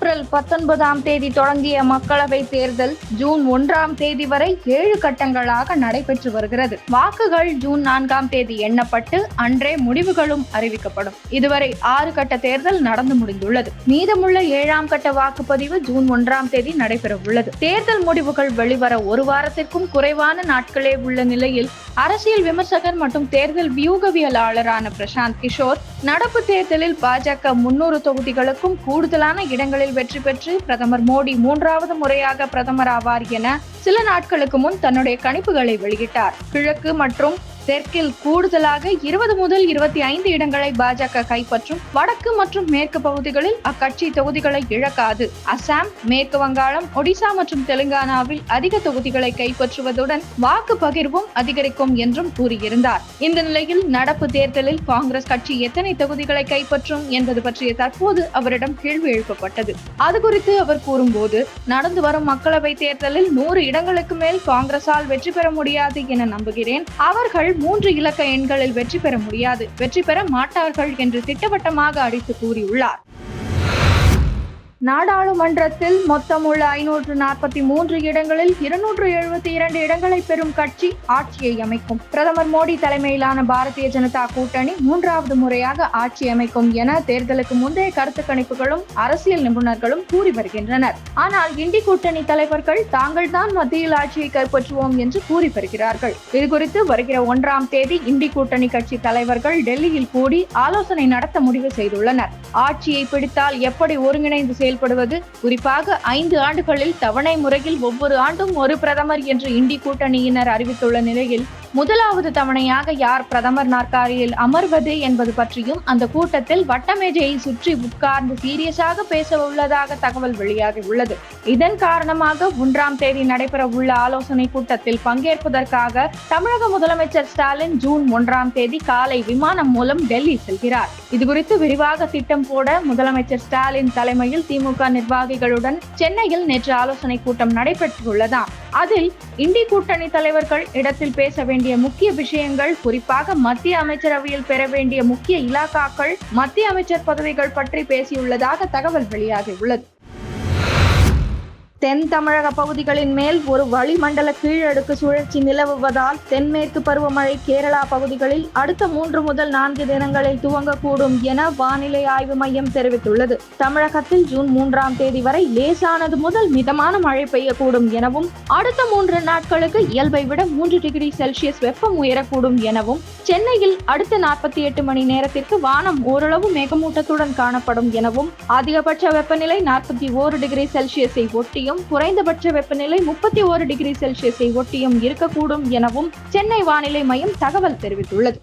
April பத்தொன்பதாம் தேதி தொடங்கிய மக்களவை தேர்தல் ஜூன் ஒன்றாம் தேதி வரை ஏழு கட்டங்களாக நடைபெற்று வருகிறது. வாக்குகள் ஜூன் நான்காம் தேதி எண்ணப்பட்டு அன்றே முடிவுகளும் அறிவிக்கப்படும். இதுவரை ஆறு கட்ட தேர்தல் நடந்து முடிந்துள்ளது. மீதமுள்ள ஏழாம் கட்ட வாக்குப்பதிவு ஜூன் ஒன்றாம் தேதி நடைபெற உள்ளது தேர்தல் முடிவுகள் வெளிவர ஒரு வாரத்திற்கும் குறைவான நாட்களே உள்ள நிலையில் அரசியல் விமர்சகர் மற்றும் தேர்தல் வியூகவியலாளரான பிரசாந்த் கிஷோர் நடப்பு தேர்தலில் பாஜக முன்னூறு தொகுதிகளுக்கும் கூடுதலான இடங்களில் வெற்றி பெற்று பிரதமர் மோடி மூன்றாவது முறையாக பிரதமர் ஆவார் என சில நாட்களுக்கு முன் தன்னுடைய கணிப்புகளை வெளியிட்டார். கிழக்கு மற்றும் தெற்கில் கூடுதலாக இருபது முதல் இருபத்தி ஐந்து இடங்களை பாஜக கைப்பற்றும் வடக்கு மற்றும் மேற்கு பகுதிகளில் அக்கட்சி தொகுதிகளை இழக்காது. அசாம் மேற்கு வங்காளம் ஒடிசா மற்றும் தெலுங்கானாவில் அதிக தொகுதிகளை கைப்பற்றுவதுடன் வாக்கு பகிர்வும் அதிகரிக்கும் என்றும் கூறியிருந்தார். இந்த நிலையில் நடப்பு தேர்தலில் காங்கிரஸ் கட்சி எத்தனை தொகுதிகளை கைப்பற்றும் என்பது பற்றிய தற்போது அவரிடம் கேள்வி எழுப்பப்பட்டது. அது குறித்து அவர் கூறும்போது நடந்து வரும் மக்களவை தேர்தலில் நூறு இடங்களுக்கு மேல் காங்கிரசால் வெற்றி பெற முடியாது என நம்புகிறேன். அவர்கள் மூன்று இலக்க எண்களில் வெற்றி பெற முடியாது. வெற்றி பெற மாட்டார்கள் என்று திட்டவட்டமாக அடித்து கூறியுள்ளார். நாடாளுமன்றத்தில் மொத்தம் உள்ள ஐநூற்று நாற்பத்தி மூன்று இடங்களில் இருநூற்று எழுபத்தி இரண்டு இடங்களை பெறும் கட்சி ஆட்சியை அமைக்கும். பிரதமர் மோடி தலைமையிலான பாரதிய ஜனதா கூட்டணி மூன்றாவது முறையாக ஆட்சி அமைக்கும் என தேர்தலுக்கு முந்தைய கருத்து கணிப்புகளும் அரசியல் நிபுணர்களும் கூறி வருகின்றனர். ஆனால் இண்டி கூட்டணி தலைவர்கள் தாங்கள் தான் மத்தியில் ஆட்சியை கைப்பற்றுவோம் என்று கூறி வருகிறார்கள். இதுகுறித்து வருகிற ஒன்றாம் தேதி இண்டி கூட்டணி கட்சி தலைவர்கள் டெல்லியில் கூடி ஆலோசனை நடத்த முடிவு செய்துள்ளனர். ஆட்சியை பிடித்தால் எப்படி ஒருங்கிணைந்து செயல்படுவது? குறிப்பாக ஐந்து ஆண்டுகளில் தவணை முறையில் ஒவ்வொரு ஆண்டும் ஒரு பிரதமர் என்று இண்டி கூட்டணியினர் அறிவித்துள்ள நிலையில் முதலாவது தவணையாக யார் பிரதமர் நாற்காலியில் அமர்வது என்பது பற்றியும் அந்த கூட்டத்தில் வட்டமேஜையை சுற்றி உட்கார்ந்து சீரியஸாக பேச உள்ளதாக தகவல் வெளியாகி உள்ளது. இதன் காரணமாக ஒன்றாம் தேதி நடைபெற உள்ள ஆலோசனை கூட்டத்தில் பங்கேற்பதற்காக தமிழக முதலமைச்சர் ஸ்டாலின் ஜூன் ஒன்றாம் தேதி காலை விமானம் மூலம் டெல்லி செல்கிறார். இதுகுறித்து விரிவாக திட்டம் போட முதலமைச்சர் ஸ்டாலின் தலைமையில் திமுக நிர்வாகிகளுடன் சென்னையில் நேற்று ஆலோசனை கூட்டம் நடைபெற்றுள்ளதாம். அதில் இந்தி கூட்டணி தலைவர்கள் இடத்தில் பேச வேண்டிய முக்கிய விஷயங்கள் குறிப்பாக மத்திய அமைச்சரவையில் பெற வேண்டிய முக்கிய இலாக்காக்கள் மத்திய அமைச்சர் பதவிகள் பற்றி பேசியுள்ளதாக தகவல் வெளியாகியுள்ளது. தென் தமிழக பகுதிகளின் மேல் ஒரு வளிமண்டல கீழடுக்கு சுழற்சி நிலவுவதால் தென்மேற்கு பருவமழை கேரளா பகுதிகளில் அடுத்த மூன்று முதல் நான்கு தினங்களில் துவங்கக்கூடும் என வானிலை ஆய்வு மையம் தெரிவித்துள்ளது. தமிழகத்தில் ஜூன் மூன்றாம் தேதி வரை லேசானது முதல் மிதமான மழை பெய்யக்கூடும் எனவும் அடுத்த மூன்று நாட்களுக்கு இயல்பை விட மூன்று டிகிரி செல்சியஸ் வெப்பம் உயரக்கூடும் எனவும் சென்னையில் அடுத்த நாற்பத்தி எட்டு மணி நேரத்திற்கு வானம் ஓரளவு மேகமூட்டத்துடன் காணப்படும் எனவும் அதிகபட்ச வெப்பநிலை நாற்பத்தி ஓரு டிகிரி செல்சியஸை ஒட்டியும் குறைந்தபட்ச வெப்பநிலை முப்பத்தி ஓரு டிகிரி செல்சியஸை ஒட்டியும் இருக்கக்கூடும் எனவும் சென்னை வானிலை மையம் தகவல் தெரிவித்துள்ளது.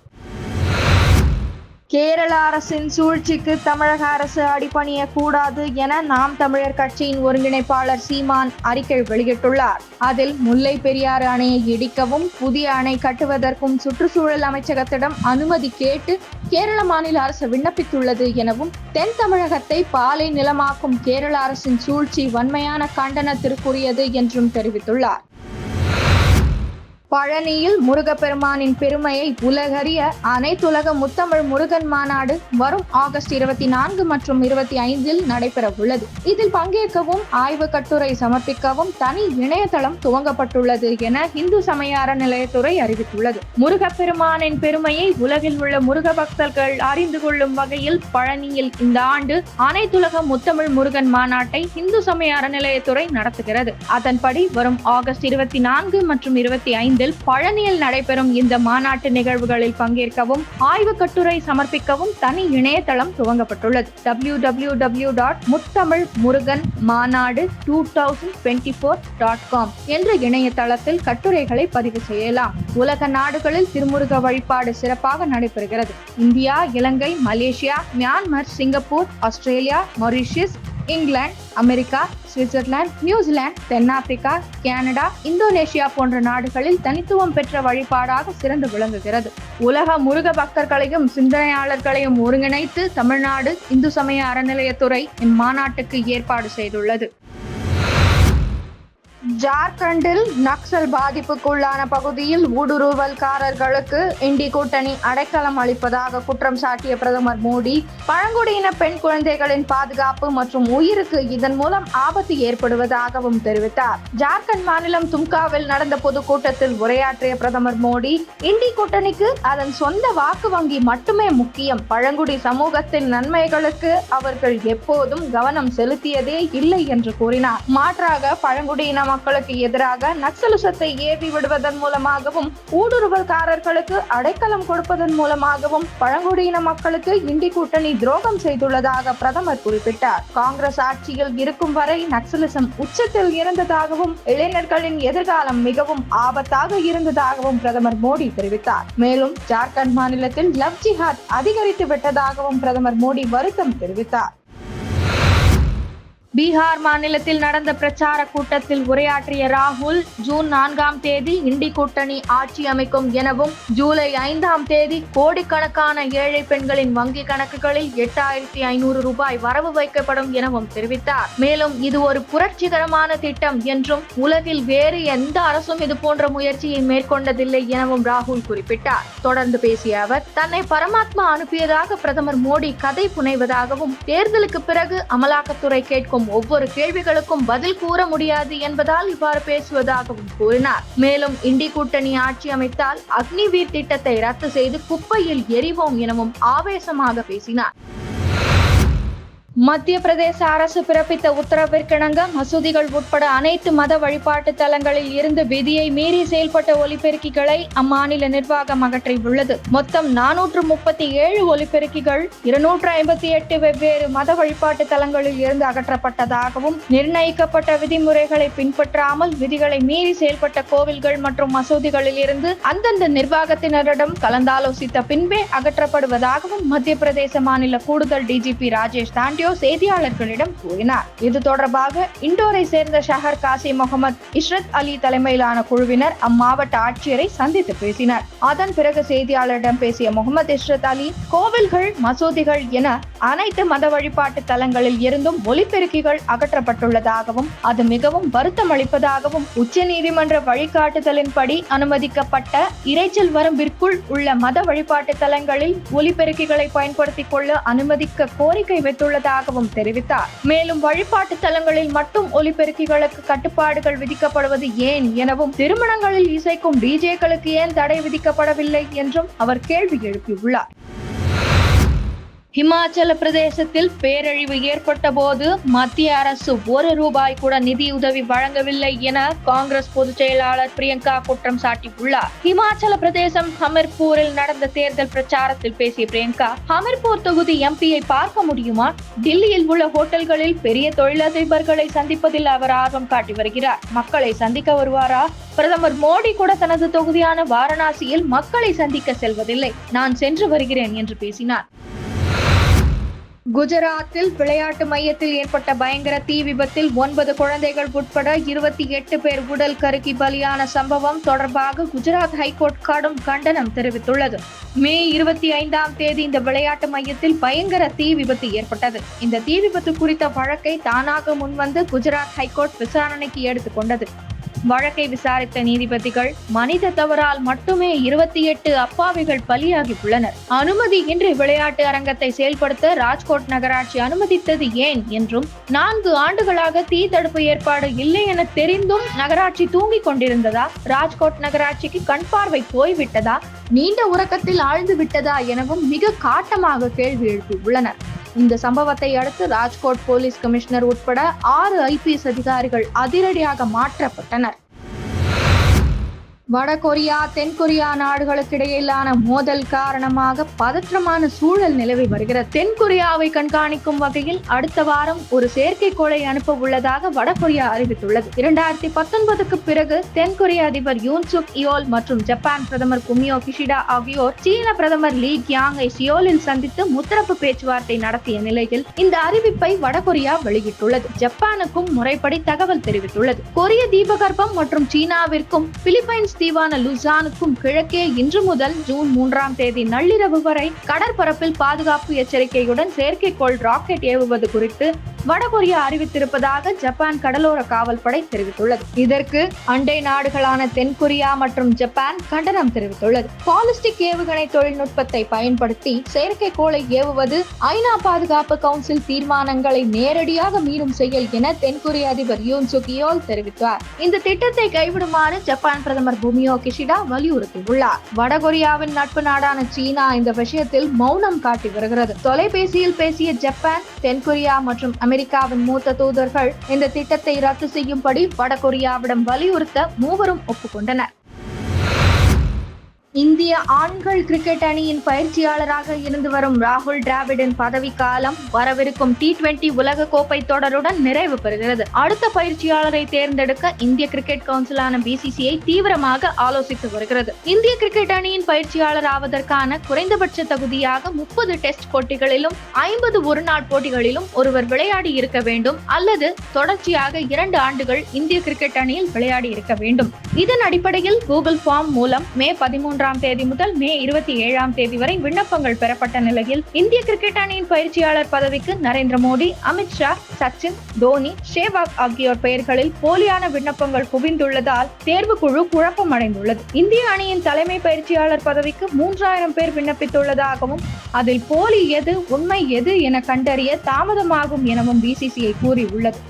கேரள அரசின் சூழ்ச்சிக்கு தமிழக அரசு அடிபணிய கூடாது என நாம் தமிழர் கட்சியின் ஒருங்கிணைப்பாளர் சீமான் அறிக்கை வெளியிட்டுள்ளார். அதில் முல்லை பெரியாறு அணையை இடிக்கவும் புதிய அணை கட்டுவதற்கும் சுற்றுச்சூழல் அமைச்சகத்திடம் அனுமதி கேட்டு கேரள மாநில அரசு விண்ணப்பித்துள்ளது எனவும் தென் தமிழகத்தை பாலை நிலமாக்கும் கேரள அரசின் சூழ்ச்சி வன்மையான கண்டனத்திற்குரியது என்றும் தெரிவித்துள்ளார். பழனியில் முருகப்பெருமானின் பெருமையை உலகறிய அனைத்துலக முத்தமிழ் முருகன் மாநாடு வரும் ஆகஸ்ட் இருபத்தி நான்கு மற்றும் இருபத்தி ஐந்தில் நடைபெற உள்ளது. இதில் பங்கேற்கவும் ஆய்வு கட்டுரை சமர்ப்பிக்கவும் தனி இணையதளம் துவங்கப்பட்டுள்ளது என இந்து சமய அறநிலையத்துறை அறிவித்துள்ளது. முருகப்பெருமானின் பெருமையை உலகில் உள்ள முருக பக்தர்கள் அறிந்து கொள்ளும் வகையில் பழனியில் இந்த ஆண்டு அனைத்துலக முத்தமிழ் முருகன் மாநாட்டை இந்து சமய அறநிலையத்துறை நடத்துகிறது. அதன்படி வரும் ஆகஸ்ட் இருபத்தி நான்கு மற்றும் இருபத்தி ஐந்து ஐந்தில் பழனியில் நடைபெறும் இந்த மாநாட்டு நிகழ்வுகளில் பங்கேற்கவும் ஆய்வு கட்டுரை சமர்ப்பிக்கவும் தனி இணையதளம் துவங்கப்பட்டுள்ளது. W W W dot Muthamizh Murugan மாநாடு two thousand twenty four dot com என்ற இணையதளத்தில் கட்டுரைகளை பதிவு செய்யலாம். உலக நாடுகளில் திருமுருக வழிபாடு சிறப்பாக நடைபெறுகிறது. India Ilangai Malaysia Myanmar Singapore Australia Mauritius England America Switzerland New Zealand தென்னாப்பிரிக்கா கனடா இந்தோனேஷியா போன்ற நாடுகளில் தனித்துவம் பெற்ற வழிபாடாக சிறந்து விளங்குகிறது. உலக முருக பக்தர்களையும் சிந்தனையாளர்களையும் ஒருங்கிணைத்து தமிழ்நாடு இந்து சமய அறநிலையத்துறை இம்மாநாட்டுக்கு ஏற்பாடு செய்துள்ளது. ஜார்க்கண்டில் நக்சல் பாதிப்புக்குள்ளான பகுதியில் ஊடுருவல்காரர்களுக்கு இண்டி கூட்டணி அடைக்கலம் அளிப்பதாக குற்றம் சாட்டிய பிரதமர் மோடி பழங்குடியின பெண் குழந்தைகளின் பாதுகாப்பு மற்றும் உயிருக்கு இதன் மூலம் ஆபத்து ஏற்படுவதாகவும் தெரிவித்தார். ஜார்க்கண்ட் மாநிலம் தும்காவில் நடந்த பொதுக்கூட்டத்தில் உரையாற்றிய பிரதமர் மோடி இண்டி கூட்டணிக்கு அதன் சொந்த வாக்கு வங்கி மட்டுமே முக்கியம். பழங்குடி சமூகத்தின் நன்மைகளுக்கு அவர்கள் எப்போதும் கவனம் செலுத்தியதே இல்லை என்று கூறினார். மாற்றாக பழங்குடியின மக்களுக்கு எதிராக நக்சலிசத்தை ஏவி விடுவதன் மூலமாகவும் ஊடுருவல்காரர்களுக்கு அடைக்கலம் கொடுப்பதன் மூலமாகவும் பழங்குடியின மக்களுக்கு இண்டி கூட்டணி துரோகம் செய்துள்ளதாக பிரதமர் குறிப்பிட்டார். காங்கிரஸ் ஆட்சியில் இருக்கும் வரை நக்சலிசம் உச்சத்தில் இருந்ததாகவும் இளைஞர்களின் எதிர்காலம் மிகவும் ஆபத்தாக இருந்ததாகவும் பிரதமர் மோடி தெரிவித்தார். மேலும் ஜார்க்கண்ட் மாநிலத்தில் லவ் ஜிஹாத் அதிகரித்து விட்டதாகவும் பிரதமர் மோடி வருத்தம் தெரிவித்தார். பீகார் மாநிலத்தில் நடந்த பிரச்சார கூட்டத்தில் உரையாற்றிய ராகுல் ஜூன் நான்காம் தேதி இண்டி கூட்டணி ஆட்சி அமைக்கும் எனவும் ஜூலை ஐந்தாம் தேதி கோடிக்கணக்கான ஏழை பெண்களின் வங்கி கணக்குகளில் எட்டாயிரத்தி ஐநூறு ரூபாய் வரவு வைக்கப்படும் எனவும் தெரிவித்தார். மேலும் இது ஒரு புரட்சிகரமான திட்டம் என்றும் உலகில் வேறு எந்த அரசும் இது போன்ற முயற்சியை மேற்கொண்டதில்லை எனவும் ராகுல் குறிப்பிட்டார். தொடர்ந்து பேசிய அவர் தன்னை பரமாத்மா அனுப்பியதாக பிரதமர் மோடி கதை புனைவதாகவும் தேர்தலுக்கு பிறகு அமலாக்கத்துறை கேட்கும் ஒவ்வொரு கேள்விகளுக்கும் பதில் கூற முடியாது என்பதால் இவ்வாறு பேசுவதாகவும் கூறினார். மேலும் இண்டி கூட்டணி ஆட்சி அமைத்தால் அக்னிவீர் திட்டத்தை ரத்து செய்து குப்பையில் எரிவோம் எனவும் ஆவேசமாக பேசினார். மத்திய பிரதேச அரசு பிறப்பித்த உத்தரவிற்கிணங்க மசூதிகள் உட்பட அனைத்து மத வழிபாட்டு தலங்களில் இருந்து விதியை மீறி செயல்பட்ட ஒலிபெருக்கிகளை அம்மாநில நிர்வாகம் அகற்றியுள்ளது. மொத்தம் நானூற்று முப்பத்தி ஏழு ஒலிபெருக்கிகள் இருநூற்று ஐம்பத்தி எட்டு வெவ்வேறு மத வழிபாட்டு தலங்களில் இருந்து அகற்றப்பட்டதாகவும் நிர்ணயிக்கப்பட்ட விதிமுறைகளை பின்பற்றாமல் விதிகளை மீறி செயல்பட்ட கோவில்கள் மற்றும் மசூதிகளில் இருந்து அந்தந்த நிர்வாகத்தினரிடம் கலந்தாலோசித்த பின்பே அகற்றப்படுவதாகவும் மத்திய பிரதேச மாநில கூடுதல் டிஜிபி ராஜேஷ் தாண்டி தாண்டியோ செய்தியாளர்களிடம் கூறினார். இது தொடர்பாக இண்டோரை சேர்ந்த ஷஹர் காசி முகமது இஷ்ரத் அலி தலைமையிலான குழுவினர் அம்மாவட்ட ஆட்சியரை சந்தித்து பேசினர். அதன் பிறகு செய்தியாளரிடம் பேசிய முகமது இஷ்ரத் அலி கோவில்கள் மசூதிகள் என அனைத்து மத வழிபாட்டு தலங்களில் இருந்தும் ஒலிபெருக்கிகள் அகற்றப்பட்டுள்ளதாகவும் அது மிகவும் வருத்தம் அளிப்பதாகவும் உச்ச நீதிமன்ற வழிகாட்டுதலின்படி அனுமதிக்கப்பட்ட இறைச்சல் வரம்பிற்குள் உள்ள மத வழிபாட்டு தலங்களில் ஒலிபெருக்கிகளை பயன்படுத்திக் கொள்ள அனுமதிக்க கோரிக்கை வைத்துள்ளதாக வைத்துள்ளதாகவும் தெரிவித்தார். மேலும் வழிபாட்டு தலங்களில் மட்டும் ஒலிபெருக்கிகளுக்கு கட்டுப்பாடுகள் விதிக்கப்படுவது ஏன் எனவும் திருமணங்களில் இசைக்கும் டிஜேக்களுக்கு ஏன் தடை விதிக்கப்படவில்லை என்றும் அவர் கேள்வி எழுப்பியுள்ளார். ஹிமாச்சல பிரதேசத்தில் பேரழிவு ஏற்பட்ட போது மத்திய அரசு ஒரு ரூபாய் கூட நிதியுதவி வழங்கவில்லை என காங்கிரஸ் பொதுச் செயலாளர் பிரியங்கா குற்றம் சாட்டியுள்ளார். ஹிமாச்சல பிரதேசம் ஹமிர்பூரில் நடந்த தேர்தல் பிரச்சாரத்தில் பேசிய பிரியங்கா ஹமிர்பூர் தொகுதி எம்பியை பார்க்க முடியுமா? டெல்லியில் உள்ள ஹோட்டல்களில் பெரிய தொழிலதிபர்களை சந்திப்பதில் அவர் ஆர்வம் காட்டி வருகிறார். மக்களை சந்திக்க வருவாரா? பிரதமர் மோடி கூட தனது தொகுதியான வாரணாசியில் மக்களை சந்திக்க செல்வதில்லை. நான் சென்று வருகிறேன் என்று பேசினார். குஜராத்தில் விளையாட்டு மையத்தில் ஏற்பட்ட பயங்கர தீ விபத்தில் ஒன்பது குழந்தைகள் உட்பட இருபத்தி எட்டு பேர் உடல் கருக்கி பலியான சம்பவம் தொடர்பாக குஜராத் ஹைகோர்ட் கடும் கண்டனம் தெரிவித்துள்ளது. மே இருபத்தி ஐந்தாம் தேதி இந்த விளையாட்டு மையத்தில் பயங்கர தீ விபத்து ஏற்பட்டது. இந்த தீ விபத்து குறித்த வழக்கை தானாக முன்வந்து குஜராத் ஹைகோர்ட் விசாரணைக்கு எடுத்துக்கொண்டது வழக்கை விசாரித்த நீதிபதிகள் மனித தவறால் மட்டுமே இருபத்தி எட்டு அப்பாவிகள் பலியாகி உள்ளனர் அனுமதியின்றி விளையாட்டு அரங்கத்தை செயல்படுத்த ராஜ்கோட் நகராட்சி அனுமதித்தது ஏன் என்றும் நான்கு ஆண்டுகளாக தீ தடுப்பு ஏற்பாடு இல்லை என தெரிந்தும் நகராட்சி தூங்கிக் கொண்டிருந்ததா? ராஜ்கோட் நகராட்சிக்கு கண் பார்வை போய்விட்டதா? நீண்ட உறக்கத்தில் ஆழ்ந்து விட்டதா? எனவும் மிக காட்டமாக கேள்வி எழுப்பியுள்ளனர். இந்த சம்பவத்தை அடுத்து ராஜ்கோட் போலீஸ் கமிஷனர் உட்பட ஆறு ஐபிஎஸ் அதிகாரிகள் அதிரடியாக மாற்றப்பட்டனர். வடகொரியா தென்கொரியா நாடுகளுக்கிடையிலான மோதல் காரணமாக பதற்றமான சூழல் நிலவி வருகிறது. தென்கொரியாவை கண்காணிக்கும் வகையில் அடுத்த வாரம் ஒரு செயற்கைக்கோளை அனுப்ப உள்ளதாக வடகொரியா அறிவித்துள்ளது. இரண்டாயிரத்தி பத்தொன்பதுக்கு பிறகு தென்கொரிய அதிபர் யூன் சுக் இயோல் மற்றும் ஜப்பான் பிரதமர் குமியோ கிஷிடா ஆகியோர் சீன பிரதமர் லீ கியாங்கை சியோலில் சந்தித்து முத்தரப்பு பேச்சுவார்த்தை நடத்திய நிலையில் இந்த அறிவிப்பை வடகொரியா வெளியிட்டுள்ளது. ஜப்பானுக்கும் முறைப்படி தகவல் தெரிவித்துள்ளது. கொரிய தீபகற்பம் மற்றும் சீனாவிற்கும் பிலிப்பைன்ஸ் தீவான லுசானுக்கும் கிழக்கே இன்று முதல் ஜூன் மூன்றாம் தேதி நள்ளிரவு வரை கடற்பரப்பில் பாதுகாப்பு எச்சரிக்கையுடன் செயற்கைக்கோள் ராக்கெட் ஏவுவது குறித்து வடகொரியா அறிவித்திருப்பதாக ஜப்பான் கடலோர காவல்படை தெரிவித்துள்ளது. இதற்கு அண்டை நாடுகளான தென்கொரியா மற்றும் ஜப்பான் கண்டனம் தெரிவித்துள்ளது. பாலிஸ்டிக் ஏவுகணை தொழில்நுட்பத்தை பயன்படுத்தி செயற்கைக்கோளை ஏவுவது ஐநா பாதுகாப்பு கவுன்சில் தீர்மானங்களை நேரடியாக மீறும் செயல் என தென்கொரிய அதிபர் யூன் சுகியோல் தெரிவித்தார். இந்த திட்டத்தை கைவிடுமாறு ஜப்பான் பிரதமர் பூமியோ கிஷிடா வலியுறுத்தியுள்ளார். வடகொரியாவின் நட்பு நாடான சீனா இந்த விஷயத்தில் மௌனம் காட்டி வருகிறது. தொலைபேசியில் பேசிய ஜப்பான் தென்கொரியா மற்றும் அமெரிக்காவின் மூத்த தூதர்கள் இந்த திட்டத்தை ரத்து செய்யும்படி வடகொரியாவிடம் வலியுறுத்த மூவரும் ஒப்புக்கொண்டனர். இந்திய ஆண்கள் கிரிக்கெட் அணியின் பயிற்சியாளராக இருந்து வரும் ராகுல் டிராவிடின் பதவிக்காலம் காலம் வரவிருக்கும் டி டுவெண்டி உலக கோப்பை தொடருடன் நிறைவு பெறுகிறது. அடுத்த பயிற்சியாளரை தேர்ந்தெடுக்க இந்திய கிரிக்கெட் கவுன்சிலான பிசிசிஐ தீவிரமாக ஆலோசித்து வருகிறது. இந்திய கிரிக்கெட் அணியின் பயிற்சியாளர் ஆவதற்கான குறைந்தபட்ச தகுதியாக முப்பது டெஸ்ட் போட்டிகளிலும் ஐம்பது ஒருநாள் போட்டிகளிலும் ஒருவர் விளையாடி இருக்க வேண்டும். அல்லது தொடர்ச்சியாக இரண்டு ஆண்டுகள் இந்திய கிரிக்கெட் அணியில் விளையாடி இருக்க வேண்டும். இதன் அடிப்படையில் கூகுள் ஃபார்ம் மூலம் மே மூன்றாம் தேதி முதல் மே இருபத்தி ஏழாம் தேதி வரை விண்ணப்பங்கள் பெறப்பட்ட நிலையில் இந்திய கிரிக்கெட் அணியின் பயிற்சியாளர் பதவிக்கு நரேந்திர மோடி அமித்ஷா சச்சின் தோனி ஷேவாக் ஆகியோர் பெயர்களில் போலியான விண்ணப்பங்கள் குவிந்துள்ளதால் தேர்வுக்குழு குழப்பமடைந்துள்ளது. இந்திய அணியின் தலைமை பயிற்சியாளர் பதவிக்கு மூன்றாயிரம் பேர் விண்ணப்பித்துள்ளதாகவும் அதில் போலி எது உண்மை எது என கண்டறிய தாமதமாகும் எனவும் பிசிசிஐ கூறியுள்ளது.